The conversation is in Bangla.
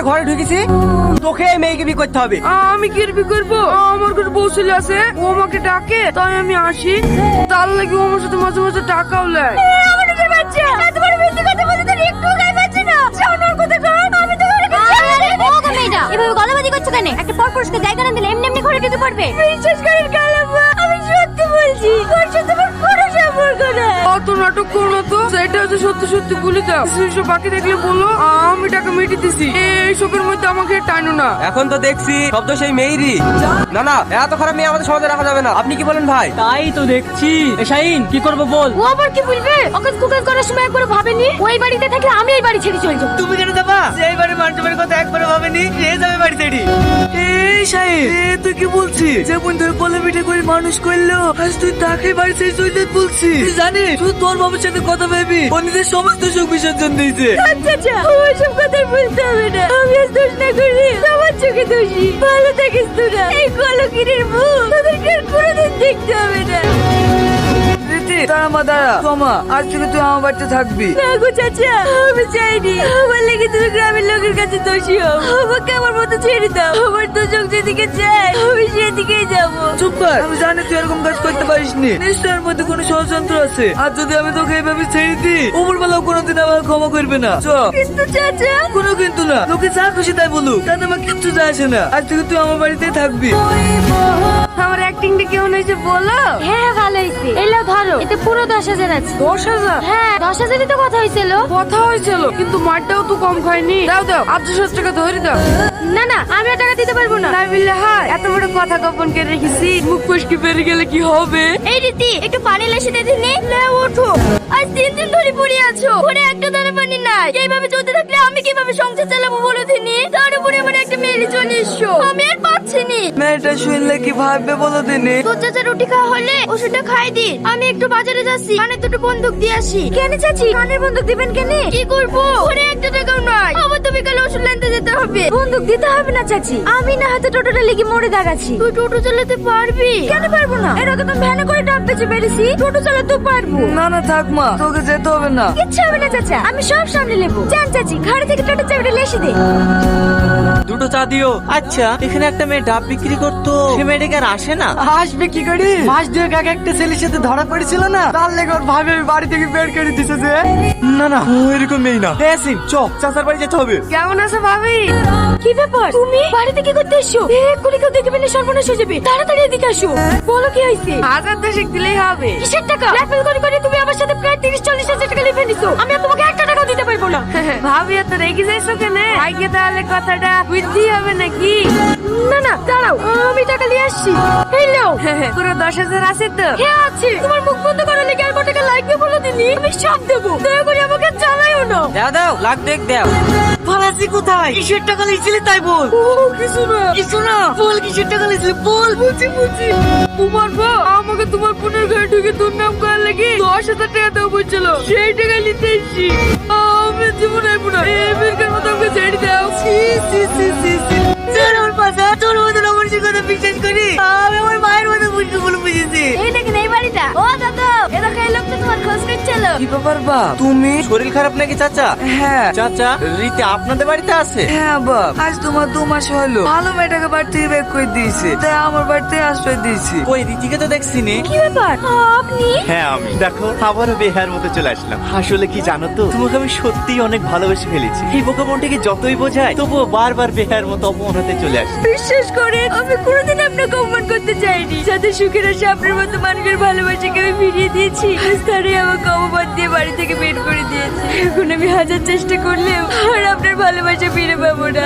মেয়েটা ঘরে ঢুকেছি তোকে এই মেয়েকে বিয়ে করতে হবে। আমি কি আর বিয়ে করব? আমার কাছে বউ ছেলে আছে ও আমাকে ডাকে তাই আমি আসি। তার লাগে ও আমার সাথে মাঝে মাঝে টাকাও নেয় একটু গায়ে পাচ্ছে না। শাওনার কথা কর আমি তো ঘরে আরে ও গো মেয়েটা এভাবে গলাবাজি করছ কেন? একটা পর পুরুষকে জায়গা না দিলে এমনি এমনি ঘরে ঢুকে পড়বে। বিশ্বাস করেন কালাম্মা আমি সত্যি বলছি। ওর সাথে আমার কোনো সম্পর্ক নেই নাটক করো তো? সেটা হচ্ছে সত্যি সত্যি বলে দাও। সেসব বাকি দেখলে বলো আমি টাকা মিটিয়ে দিছি। এইসবের মধ্যে আমাকে টানো না। এখন তো দেখছি শব্দ সেই মেয়েরই। না না এত খারাপ মেয়ে আমাদের সমাজে রাখা যাবে না। আপনি কি বলেন ভাই? তাই তো দেখছি। এ শাহিন কি করব বল? ও আবার কি বলবে? ওকে কুকাজ করার সময় একবার ভাবেনি? ওই বাড়িতে থাকলে আমি এই বাড়ি ছেড়ে চলে যাব। তুমি কেন যাবা? সেই বাড়ি মানুষের কথা একবার ভাবেনি সে যাবে বাড়ি ছেড়ে? এই শাহিন তুই কি বলছিস? যে বোন তোর কোলে পিঠে করে মানুষ করল আজ তুই তাকে বাড়ি ছেড়ে চলে বলছিস। তুই জানিস তুই তোর বাবার সাথে কথা ভেবি ও নিজের সমস্ত সুখ বিসর্জন দিয়েছে। আচ্ছা আচ্ছা ওইসব কথা বলতে হবে না। আমি আজ দোষ না করি সবার চোখে দোষী ভালো থাকিস তোরা এই কলকিরের মুখ তোদেরকে আর কোনোদিন দেখতে হবে না। দাঁড়া মা দাঁড়া। আজ থেকে তুই আমার বাড়িতে থাকবি। না গো চাচা আমি চাইনি আমার লেগে তুমি গ্রামের কাছে দোষী হও। আমাকে আমার মতো ছেড়ে দাও। আমার তো চোখ যেদিকে চায় আমি সেদিকেই যাব। চুপ কর। আমি জানি তুই এরকম কাজ করতে পারিস নি নিশ্চয়ের মধ্যে কোনো ষড়যন্ত্র আছে। আর যদি আমি তোকে এইভাবে ছেড়ে দিই উপরবেলাও কোনোদিন আমার ক্ষমা করবে না। চ। কিন্তু চাচা। কোনো কিন্তু না। লোকে যা খুশি তাই বলুক। তাতে আমার কিচ্ছু যায় আসে না। আজ থেকে তুই আমার বাড়িতেই থাকবি। আমার অ্যাক্টিংটা কেমন হয়েছে বলো? হ্যাঁ এলো ধরো। এতে পুরো দশ হাজার আছে। দশ হাজার? হ্যাঁ দশ হাজারই তো কথা হয়েছিল। কথা হয়েছিল কিন্তু মারটাও তো কম খায়নি। দাও দাও আটশো সাত টাকা ধরে দাও। না না আমি টাকা দিতে পারব না। তাই বললে হাই এত বড় কথা গোপন করে রেখেছি। মুখ ফসকে বেরিয়ে গেলে কি হবে? এই রীতি একটু পানি লেসে দিতে নে ওঠো। আজ তিন দিন ধরে পড়ে আছো। ঘরে একটা দানা পানি নাই। এইভাবে চলতে থাকলে আমি কীভাবে সংসার চালাবো বলো দিনি তার উপরে আমার চলে আমি আর পাচ্ছি নি মেয়েটা শুনলে কি ভাববে বলো দিনে? তোর চাচা রুটি খাওয়া হলে ওষুধটা খাই দিন আমি একটু বাজারে যাচ্ছি কানে দুটো বন্দুক দিয়ে আসি। কেন চাচি কানের বন্দুক দিবেন কেন? কি করব? ঘরে একটা টাকাও নাই। আবার তো বিকালে ওষুধ আনতে যেতে হবে। বন্দুক দিতে হবে না চাচি। আমি না হাতে টোটোটা লেগে মরে দাঁড়াচ্ছি। তুই টোটো চালাতে পারবি? কেন পারব না? এর আগে তো ভ্যানে করে ডাব বেঁচে বেরিয়েছি টোটো চালাতে পারব। না না থাক মা তোকে যেতে হবে না। কিচ্ছু হবে না চাচা। আমি সব সামনে নেব। যান চাচি ঘরে থেকে টোটো চাবিটা লেসে দে। দুটো চা দিও। আচ্ছা এখানে একটা মেয়ে ডাব বিক্রি করতো। সে মেয়েটাকে আর আসে না? আসবে কি করি? মাস দুয়েক আগে একটা ছেলের সাথে ধরা পড়েছিল না? তার লেগে ওর ভাবে বাড়ি থেকে বের করে দিছে যে। না না। ও এরকম মেয়ে না। হ্যাঁ সিং চ চাচার বাড়ি যেতে হবে। কেমন আছে ভাবি? কি ব্যাপার? তুমি বাড়িতে কি করতে এসছো? এক্ষুনি কেউ দেখে ফেলে সর্বনাশ হয়ে যাবে। তাড়াতাড়ি এদিকে আসো। বলো কি হয়েছে? হাজার দশেক দিলেই হবে। কিসের টাকা? ব্ল্যাকমেল করে করে তুমি আমার সাথে প্রায় তিরিশ চল্লিশ হাজার টাকা লিখে নিছো। আমি তোমাকে একটা টাকা দিতে পারব ভাবি এত রেগে যাইছো কেন ভাইকে তাহলে কথাটা বুঝতেই হবে নাকি না না দাঁড়াও আমি টাকা নিয়ে আসছি এই নাও পুরো দশ হাজার আছে তো হ্যাঁ আছে তোমার মুখ বন্ধ করার লেগে আর টাকা লাগবে বলে দিনি আমি সব দেবো দয়া করে আমাকে জানাইও না দাও দাও লাখ দেখ দাও ফালাসি কোথায় কিসের টাকা লিখছিলে তাই বল ও কিছু না কিছু না বল কিসের টাকা লিখছিলে বল বুঝি বুঝি তোমার বউ আমাকে তোমার বোনের ঘরে ঢুকে দুর্নাম করার লেগে দশ হাজার টাকা দেবো বলছিল সেই টাকা নিতে এসছি আমি জীবন না। এই বেরকার মতো আমাকে ছেড়ে দাও সি সি সি সি তুমি? শরীর খারাপ নাকি চাচা? হ্যাঁ। চাচা রীতি আপনাদের বাড়িতে আছে? হ্যাঁ বাপ। আজ তোমার দু মাস হলো। ভালো মেয়েটাকে বাড়ি থেকে বের করে দিয়েছে। তাই আমার বাড়িতে আশ্রয় দিয়েছি। ওই রীতিকে তো দেখছি নে কি ব্যাপার? আপনি? হ্যাঁ আমি। দেখো আবারও বেহার মতো চলে আসলাম। আসলে কি জানো তো? তোমাকে আমি সত্যিই অনেক ভালোবেসে ফেলেছি। এই বোকা মনটাকে যতই বোঝায় তবুও বারবার বেহার মতো অপমান হতে চলে আসে। বিশ্বাস করে আমি কোনোদিন আপনাকে অপমান করতে চাইনি। এত সুখের আশা, আপনার মতো মানুষের ভালোবাসাকে আমি ফিরিয়ে দিয়েছি। আজ তারাই আমাকে অবাদ দিয়ে বাড়ি থেকে বের করে দিয়েছে। এখন আমি হাজার চেষ্টা করলেও আর আপনার ভালোবাসা ফিরে পাবো না।